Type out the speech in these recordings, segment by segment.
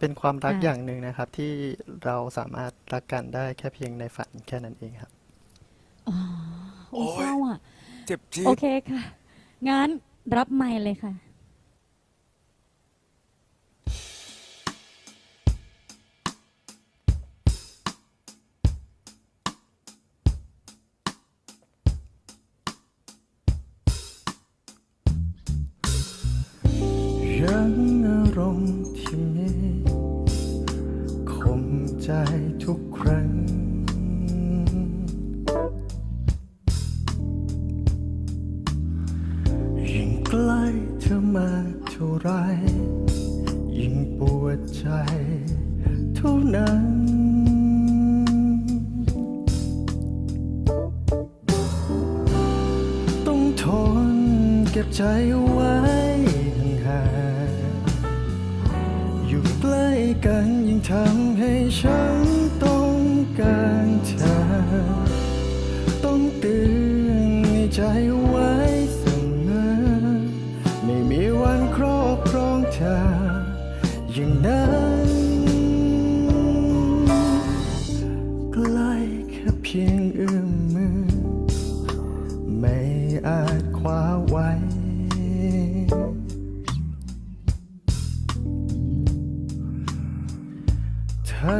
เป็นความรักค่ะอย่างหนึ่งนะครับ ที่เราสามารถรักกันได้แค่เพียงในฝันแค่นั้นเองครับ อ๋อโอ้โอ้ยเศร้าอะ เจ็บจี๊โอดเคค่ะ งั้นรับไมค์เลยค่ะ ยังอารมณ์ที่มีคม ใจทุกครั้ง ยิ่งใกล้เธอมาเท่าไร ยิ่งปวดใจเท่านั้น ต้องทนเก็บใจไว้ กันยิ่งทำให้ฉัน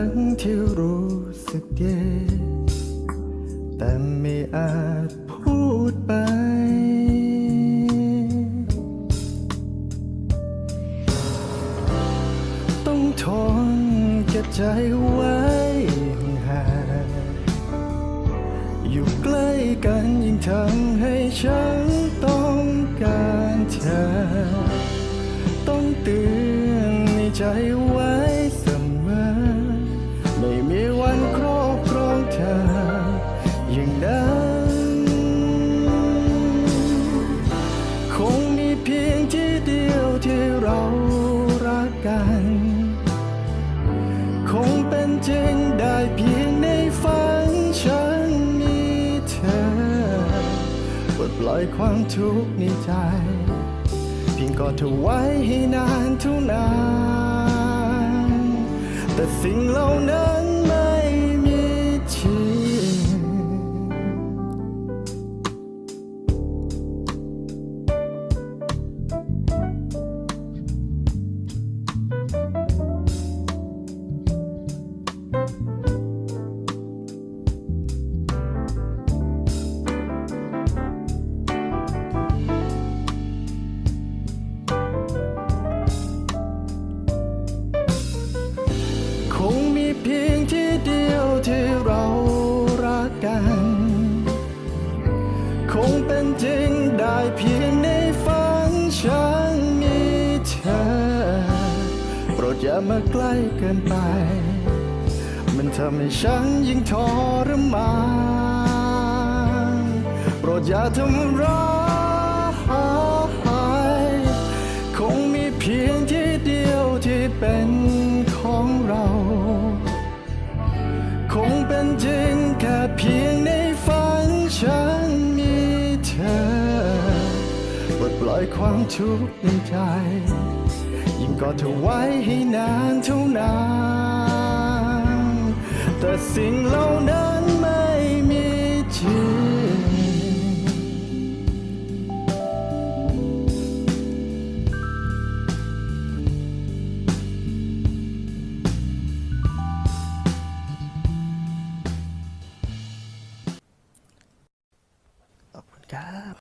ทั้งที่รู้สึกดีแต่ไม่อาจพูดไป ต้องทนเก็บใจไว้ห่างอยู่ใกล้กันยิ่งทำให้ฉันต้องการเธอ ต้องเตือนในใจไว้เเรารักกัน คงเป็นจริงได้เพียงในฝันฉันมีเธอปลดปล่อยความทุกข์ในใจ เพียงกอดเธอไว้ให้นานเท่านั้นแต่สิ่งเหล่านั้น เพียงที่เดียวที่เรารักกัน คงเป็นจริงได้เพียงในฝันฉันมีเธอ โปรดอย่ามาใกล้เกินไป มันทำให้ฉันยิ่งทรมานโปรดอย่าทำร้าย ล่อยความทุกข์ในใจ ยิ่งกอดเธอไว้ให้นานเท่านั้นแต่สิ่งเหล่านั้น